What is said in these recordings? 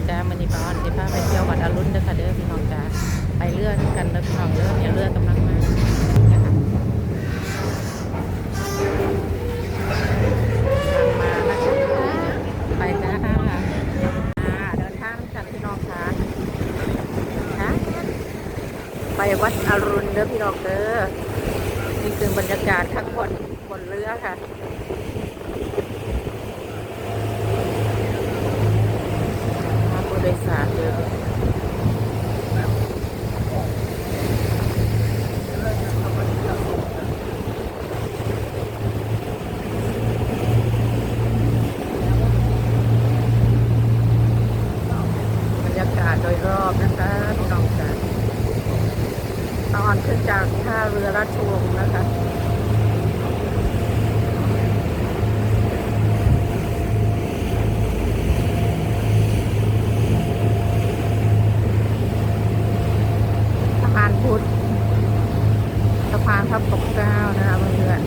องจ้ามันนี่ปออนสิพาไปเที่ยววัดอรุณเด้อค่ะเด้อพี่น้องจ้าไปเรือกันเด้อพี่น้องเด้อเนี่ยเรือกำลังมานะคะมานะคะไปจ้าเดินทางกันพี่น้องค่ะนะไปวัดอรุณเด้อพี่น้องเด้อนี่คือบรรยากาศข้างบนบนเรือค่ะ ผู้โดยสารเยอะบรรยากาศโดยรอบนะคะพี่น้องจ๋าตอนขึ้นจากท่าเรือราชวงศ์นะคะ สะพานพุทธสะพานพระปกเกล้านะคะเพื่อน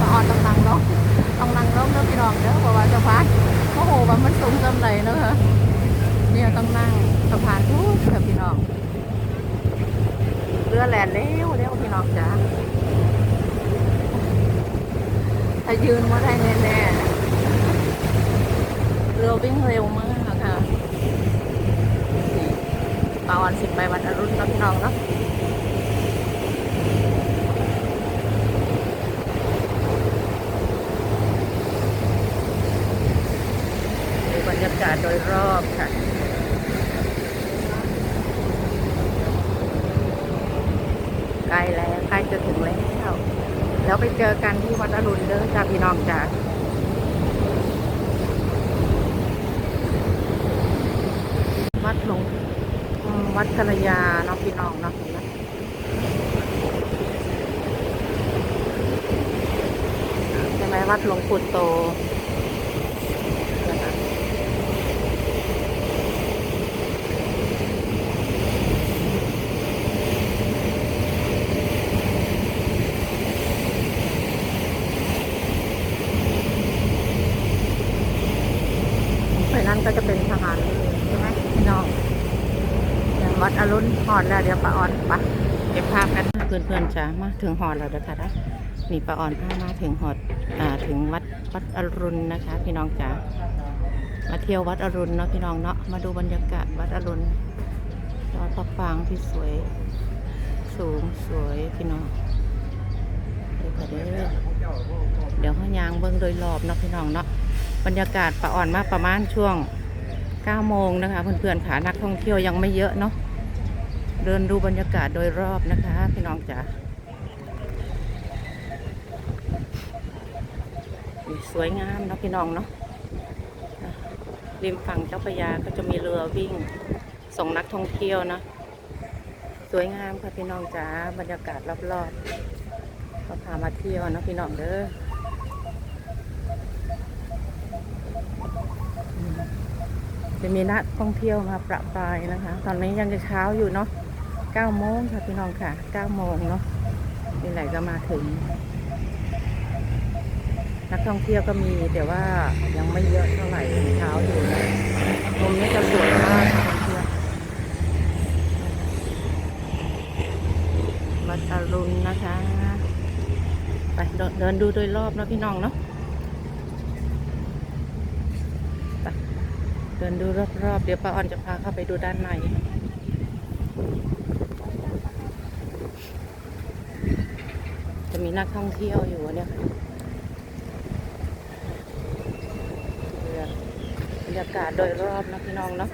สะออนต้องนั่งลงต้องนั่งลงเด้อพี่น้องเด้อเพราะว่าสะพานโอ้โหว่ามันสูงจำไหนเนอะคะเนี่ยต้องนั่งสะพานพุทธค่ะพี่น้อง เรือแล่นเร็วเร็วพี่น้องจ๋าถ้ายืนมาได้แน่ๆเรือวิ่งเร็วมากค่ะนี่ปาวันสิบไปวัดอรุณเนาะพี่น้องเนาะดูบรรยากาศโดยรอบค่ะใกล้แล้วใกล้จะถึงแล้ว แล้วไปเจอกันที่วัดอรุณเด้อจ้าพี่น้องจ้าวัดหลวง วัดกัลยาเนาะพี่น้องเนาะใช่ไหมวัดหลวงปู่โตนะคะไปนั่นก็จะเป็นทหารเรือใช่ไหมพี่น้องอย่างวัด ออดแล้วเดี๋ยวป้าออนไปะเก็บภาพกันเพื่อนๆจ้ามาถึงหอดแล้วเด้อค่ะนะนี่ป้าออนพามาถึงหอดอ่าถึงวัดวัดอรุณนะคะ พี่น้องจ้ามาเที่ยววัดอรุณเนาะพี่น้องเนาะมาดูบรรยากาศวัดอรุณยอดพระปางที่สวย สูงสวยพี่น้องเดี๋ยวเด้อเดี๋ยวเขายางเบิ้งโดยรอบเนาะพี่น้องเนาะบรรยากาศป้าอ่อนมาประมาณช่วง9โมงนะคะเพื่อนๆค่ะนักท่องเที่ยวยังไม่เยอะเนาะ เดินดูบรรยากาศโดยรอบนะคะ พี่น้องจ๋าสวยงามเนาะพี่น้องเนาะอะริมฝั่งเจ้าพระยาก็จะมีเรือวิ่งส่งนักท่องเที่ยวนะสวยงามค่ะพี่น้องจ๋าบรรยากาศรอบๆก็พามาเที่ยวนะพี่น้องเด้อจะมีนักท่องเที่ยวมาประปรายนะคะ ตอนนี้ยังจะเช้าอยู่เนาะ 9โมงค่ะพี่น้องค่ะ9โมงเนาะนี่ไหนก็มาถึง นักท่องเที่ยวก็มีแต่ว่ายังไม่เยอะเท่าไหร่เช้าอยู่นะมุมนี้จะสวยมากค่ะเพื่อนๆวัดอรุณนะคะ ไปเดินเดินดูโดยรอบนะพี่น้องเนาะเดินดูรอบๆ เดี๋ยวป้าออนจะพาเข้าไปดูด้านใน จะมีนักท่องเที่ยวอยู่เนี่ยค่ะบรรยากาศโดยรอบนะพี่น้องเนาะ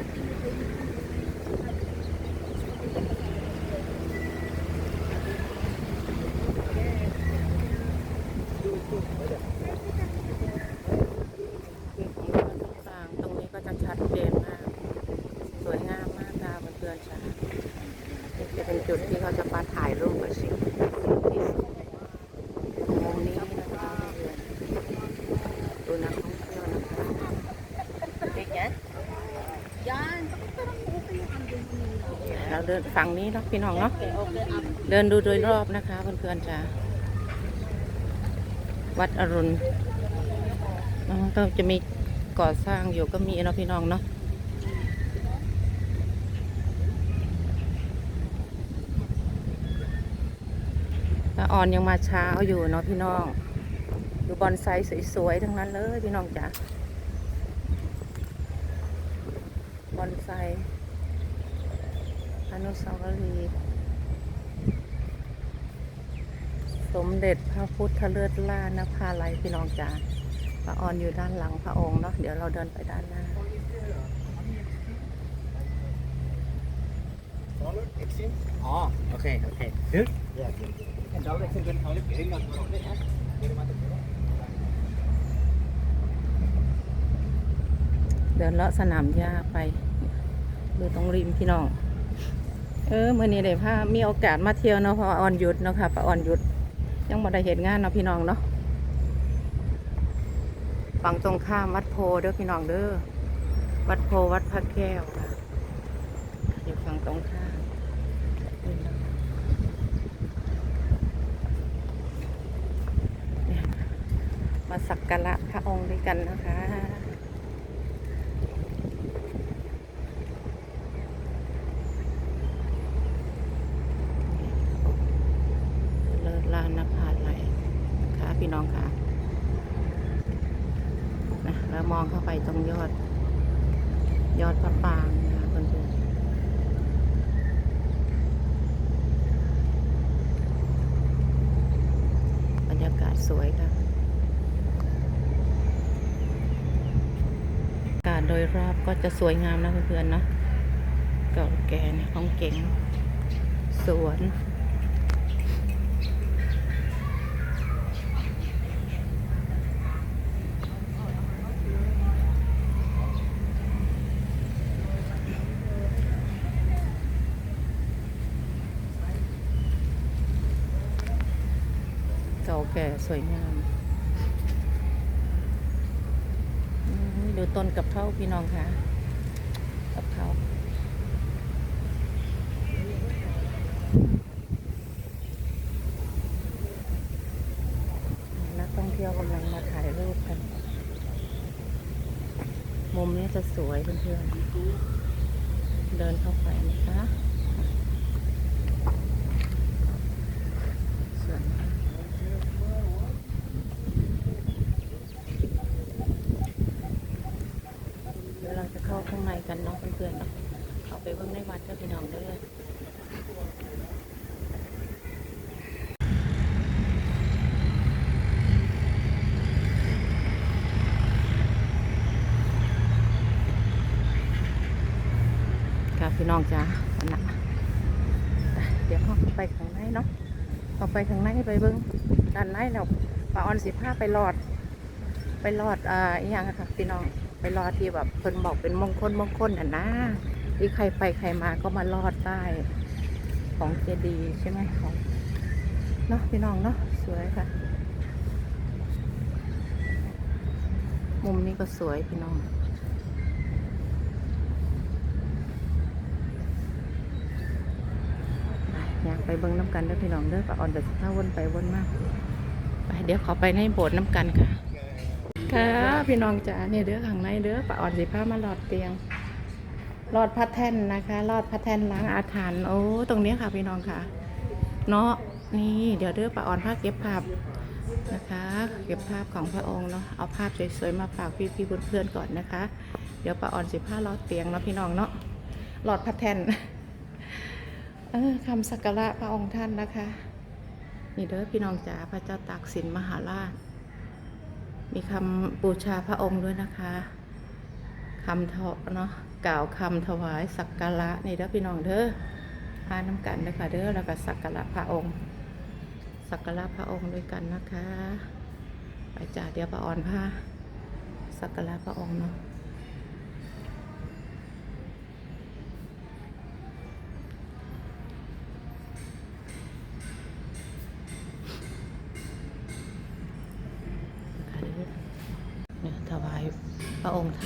มีของเรือต่างๆตรงนี้ก็จะชัดเจนมาก สวยงามมากค่ะเพื่อนๆจ้านี่จะเป็นจุดที่เขาจะมาถ่ายรูปกันสิที่สุดมุมนี้นะคะเพื่อนๆดูนักท่องเที่ยวนะคะ Yan. Yan. Bakit parang okay เราเดินฝั่งนี้เนาะพี่น้องเนาะเดินดูโดยรอบนะคะเพื่อนๆจ้าวัดอรุณอ๋อก็จะมีก่อสร้างอยู่ก็มีเนาะพี่น้องเนาะป้าออนยังมาเช้าอยู่เนาะพี่น้องดูบอนไซสวยๆทั้งนั้นเลยพี่น้องจ้าบอนไซ อนุสาวรีย์สมเด็จพระพุทธเลิศล่านภาลัยพี่น้องจ๋าพระออนอยู่ด้านหลังพระองค์เนาะเดี๋ยวเราเดินไปด้านหน้าอ๋อโอเคโอเคฮึ en dag liksom den har litt en gang for det her. Det er det เดินเลาะสนามหญ้าไปดูตรงริมพี่น้อง เออมื่อนี้ได้พามีโอกาสมาเที่ยวเนาะพราะว่ออนหยุดเนาะค่ะป้าออนหยุด ยังบ่ได้เห็นงานเนาะพี่น้องเนาะฝั่งตรงข้ามวัดโพเด้อพี่น้องเด้อวัดโพวัดพระแก้วค่ะอยู่ฝั่งตรงข้ามมาสักการะพระองค์ด้วยกันนะคะ เลิศลานนภาไหลค่ะพี่น้องค่ะนะแล้ว มองเข้าไปตรงยอด ยอดพระปรางนะคะเพื่อนๆบรรยากาศสวยค่ะอากาศโดยรอบก็จะสวยงามนะเพื่อนๆเนาะเก่าแก่เนี่ยของเก๋งสวน เก่า แก่สวยงาม ดูต้นกับเท่าพี่น้องค่ะ กับเท่านักท่องเที่ยวกำลังมาถ่ายรูปกัน มุมนี้จะสวยเพื่อนๆ เดินเข้าไปนะคะสวยมากเดี๋ยวเราจะเข้าข้างใน กันเนาะเพื่อนๆเนาะเขาไปเบิ่งในวัดเจ้าพี่น้องเด้อค่ะพี่น้องจ้าวันน่ะเดี๋ยวเขาไปข้างในเนาะเขาไปข้างในไปเบิ่งด้านในแล้วป้าออนสิพาไปรอด ไปรอดอ่าอหย่างอะค่ะพี่น้อง ไปรอดที่แบบเพิ่นบอกเป็นมงคลมงคลอะนะที่ใครไปใครมาก็มารอดใต้ของเจดีย์ใช่ไหมของเนาะพี่น้องเนาะสวยค่ะ มุมนี้ก็สวยพี่น้องไปอยากไปเบิ้งน้ำกันเด้อพี่น้องเด้อปะออนเดี๋ยวสิพาวนไปวนมาไปเดี๋ยวขอไปในโบสถ์น้ำกันค่ะ ค่ะ พี่น้องจ๋าเนี่ยเด้อข้างในเด้อป้าอ่อนสิผ้ามาหลอดเตียงหลอดพัดแท่นนะคะหลอดพัดแท่นล้างอาถรรพ์โอ้ตรงนี้ค่ะพี่น้องค่ะ เนาะนี่เดี๋ยวเด้อป้าอ่อนผ้าเก็บภาพนะคะ เก็บภาพของพระองค์เนาะเอาภาพสวยๆมาฝากพี่ๆเพื่อนๆก่อนนะคะ เดี๋ยวป้าอ่อนสิผ้าหลอดเตียงเนาะพี่น้องเนาะหลอดพัดแท่นเออคำสักการะพระองค์ท่านนะคะ นี่เด้อพี่น้องจ๋าพระเจ้าตากสินมหาราช มีคำบูชาพระองค์ด้วยนะคะคำเถาะเนาะกล่าวคำถวายสักการะนี่เด้อพี่น้องเด้อพาน้ำกันเด้อค่ะเด้อแล้วก็สักการะพระองค์ สักการะพระองค์ด้วยกันนะคะไปจ่าเดี๋ยวพระอ่อนพาสักการะพระองค์เนาะ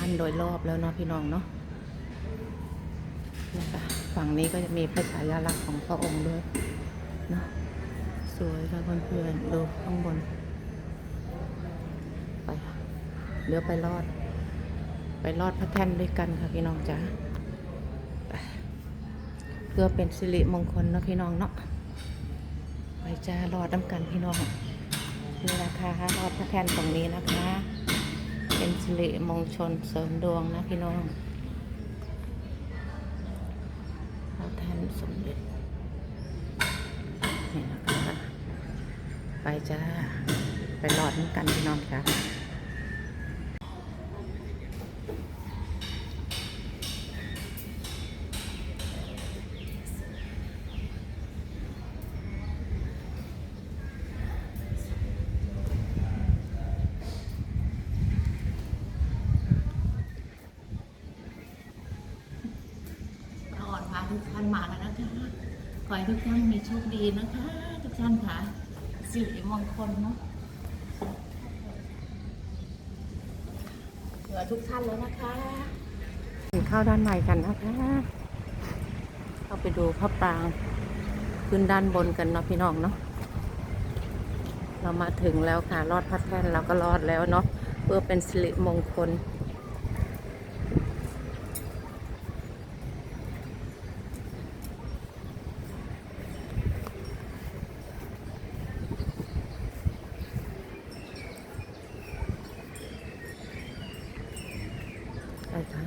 านโดยรอบแล้วเนาะพี่น้องเนาะนะคะฝั่งนี้ก็จะมีพระฉายาลักษณ์ของพระองค์ด้วยเนอะสวยค่ะเพื่อนๆดูข้างบน ไปเดี๋ยวไปรอด ไปรอดพระแท่นด้วยกันค่ะพี่น้องจ๋าเพื่อเป็นสิริมงคลเนาะพี่น้องเนาะไปจ้ารอดน้ำกันพี่น้องนี่นะคะรอดพระแท่นตรงนี้นะคะ เป็นสิริมงคลเสริมดวงนะพี่น้องเราแทนสมเด็จนี่นะคะไปจ้า ไปหลอดน้ำกันพี่น้องจ้า ขอให้ทุกท่านมีโชคดีนะคะ ทุกท่านค่ะสิริมงคลเนาะเหลือทุกท่านแล้วนะคะเข้าด้านในกันนะคะเข้าไปดูพระปรางขึ้นด้านบนกันเนาะพี่น้องเนาะเรามาถึงแล้วค่ะรอดพระแท่นเราก็รอดแล้วเนาะเพื่อเป็นสิริมงคล ไปค่ะ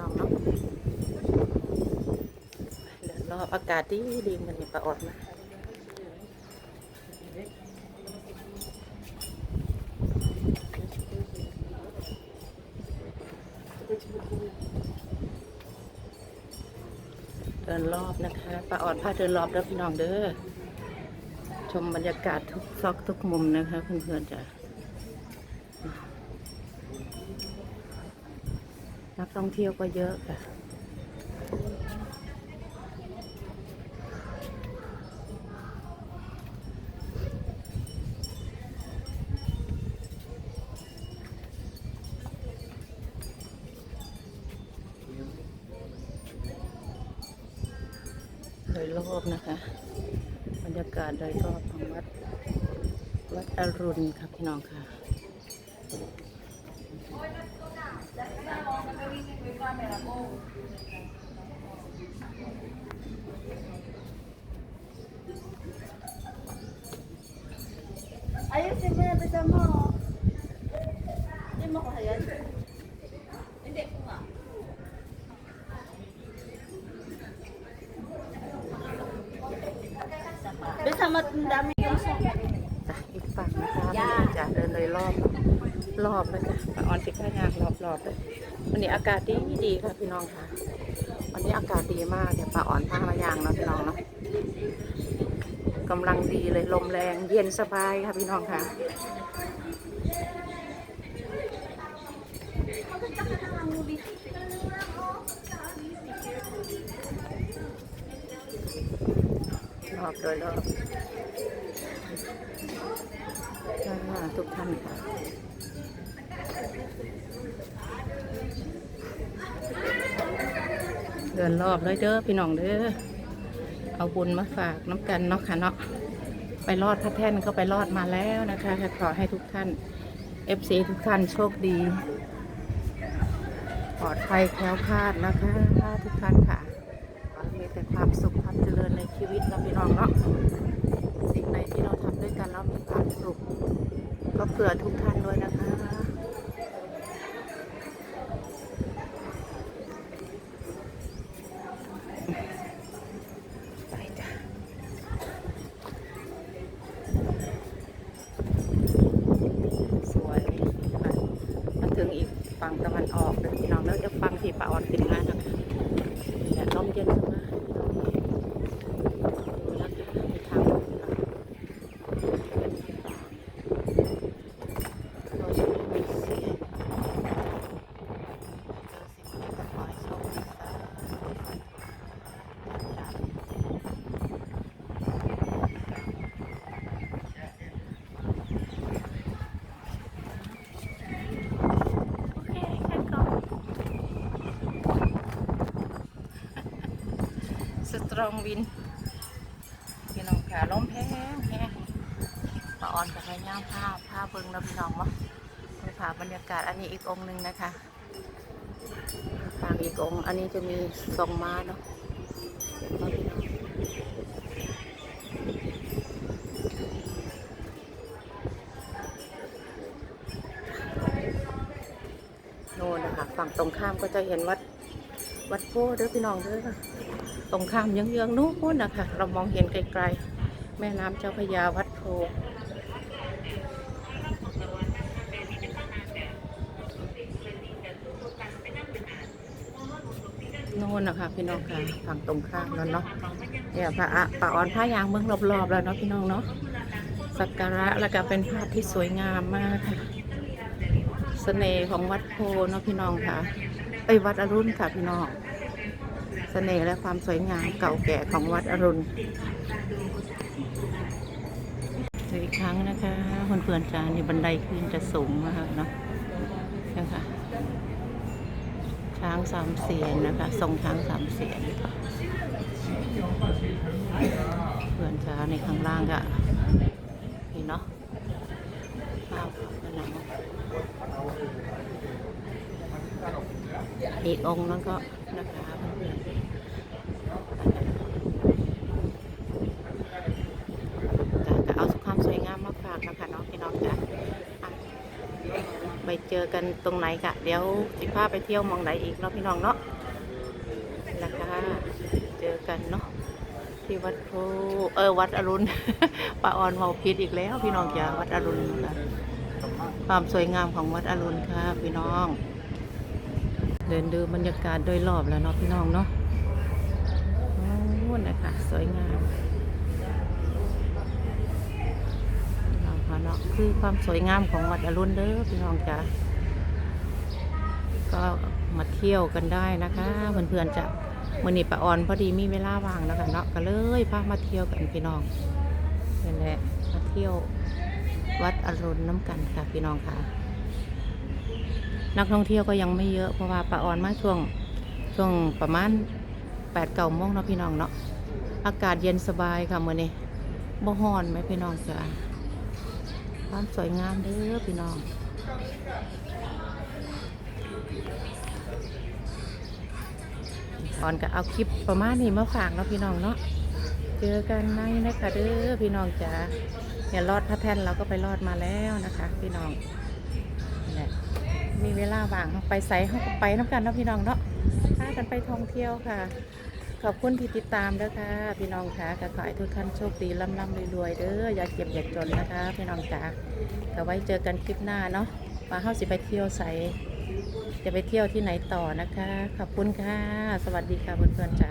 น้องเนาะเดินรอบอากาศดีดีมันนี่ประอดนะ เดินรอบนะคะ ป้าออดพาเดินรอบแล้วพี่น้องเด้อ ชมบรรยากาศทุกซอกทุกมุมนะคะเพื่อนๆจ้ะนักท่องเที่ยวก็เยอะค่ะ อรุณครับพี่น้องค่ะอายุสิบเอ็ดไปจำหมอยังมาขอหาย ko nga. Bisa mo, ang dami yung sa... จ้ะอีกฝั่งนะคะพี่น้องจะเดินโดยรอบ รอบเลยจ้ะป้าออนสิบห้ายางรอบรอบเลยวันนี้อากาศดีดีค่ะพี่น้องค่ะ วันนี้อากาศดีมากเดี๋ยวป้าอ่อนพามายางเนาะพี่น้องเนาะกำลังดีเลยลมแรงเย็นสบายค่ะพี่น้องค่ะรอบโดยรอบทุกท่านค่ะ เดินรอบเลยเด้อพี่น้องเด้อเอาบุญมาฝากน้ำกันเนาะค่ะเนาะไปรอดพระแท่นก็ไปรอดมาแล้วนะคะขอให้ทุกท่าน FC ทุกท่านโชคดีปลอดภัยแคล้วคลาดนะคะทุกท่านค่ะขอให้มีแต่ความสุขความเจริญในชีวิตนะพี่น้องเนาะสิ่งใดที่เราทำด้วยกันแล้วมีความสุขก็เผื่อทุกท่านด้วยนะคะ รองวินพี่น้องขาล้มแห้งแห้งปลาอ่อนกับพย่ามผ้าผ้าเบิงแล้วพี่น้องวะไปผ่าบรรยากาศอันนี้อีกองหนึ่งนะคะทางอีกองอันนี้จะมีทรงม้าเนาะเห็นไหมพี่น้องโน่นนะคะ ฝั่งตรงข้ามก็จะเห็นวัดวัดโพธิ์เด้อพี่น้องเด้อ ตรงข้ามเยื้องๆนู้นนะคะ เรามองเห็นไกลๆ แม่น้ำเจ้าพระยาวัดโพโน่นนะคะพี่น้องค่ะฝั่งตรงข้ามแล้วเนาะเนี่ยพระอะป่าอ่อนผ้ายางเมืองรอบๆแล้วเนาะพี่น้องเนาะสักการะแล้วก็เป็นภาพที่สวยงามมากค่ะเสน่ห์ของวัดโพเนาะพี่น้องค่ะ ไปวัดอรุณค่ะพี่น้อง เสน่ห์และความสวยงามเก่าแก่ของวัดอรุณอีกครั้งนะคะเพื่อนๆจานี่บันไดขึ้นจะสูงมากเนาะนะคะช้างสามเสียนนะคะทรงช้างสามเสียนเพื่อนจ้าในข้างล่างก็นี่เนาะภาพผนัง อีกองค์นั้นก็นะคะเพื่อนๆก็เอาความสวยงามมาฝากนะคะเนาะพี่น้องจ้ะไปเจอกันตรงไหนกะเดี๋ยวสิพาไปเที่ยวมองไหนอีกเนาะพี่น้องเนาะนะคะ เจอกันเนาะที่วัดโพเออวัดอรุณป้าออนเมาพิษอีกแล้ว พี่น้องจ้ะวัดอรุณค่ะความสวยงามของวัดอรุณค่ะพี่น้อง เดินดูบรรยากาศโดยรอบแล้วเนาะพี่น้องเนาะโอ้นะคะสวยงามเราค่ะเนาะคือความสวยงามของวัดอรุณเด้อพี่น้องจ้ะก็มาเที่ยวกันได้นะคะเพื่อนๆจะมื่อนี้ป้าออนพอดีมีเวลาว่างนะคะเนาะก็เลยพามาเที่ยวกันพี่น้องนี่แหละมาเที่ยววัดอรุณน้ำกันค่ะพี่น้องค่ะ นักท่องเที่ยวก็ยังไม่เยอะเพราะว่าปลาออนมาช่วงช่วงประมาณแปดเก้าโมงเนาะพี่น้องเนาะอากาศเย็นสบายค่ะเมื่อนี้บ่ฮ้อนไหมพี่น้องจ้ะความสวยงามเด้อพี่น้องออนก็เอาคลิปประมาณนี้มาฝากเนาะพี่น้องเนาะเจอกันไหมนะคะเด้อพี่น้องจ้ะเนี่ยรอดพระแท่นเราก็ไปรอดมาแล้วนะคะ พี่น้อง มีเวลาว่างเราไปใส่เขาก็ไปน้ำกันเนาะพี่น้องเนาะพากันไปท่องเที่ยวค่ะ ขอบคุณที่ติดตามเด้อค่ะ พี่น้องค่ะก็ขอให้ทุกท่านโชคดีร่ำร่ำรวยๆเด้ออย่าเก็บอย่าจนนะคะ พี่น้องจ๋าก็ไว้เจอกันคลิปหน้าเนาะมาเข้าสิไปเที่ยวใส่จะไปเที่ยวที่ไหนต่อนะคะ ขอบคุณค่ะ สวัสดีค่ะเพื่อนๆจ๋า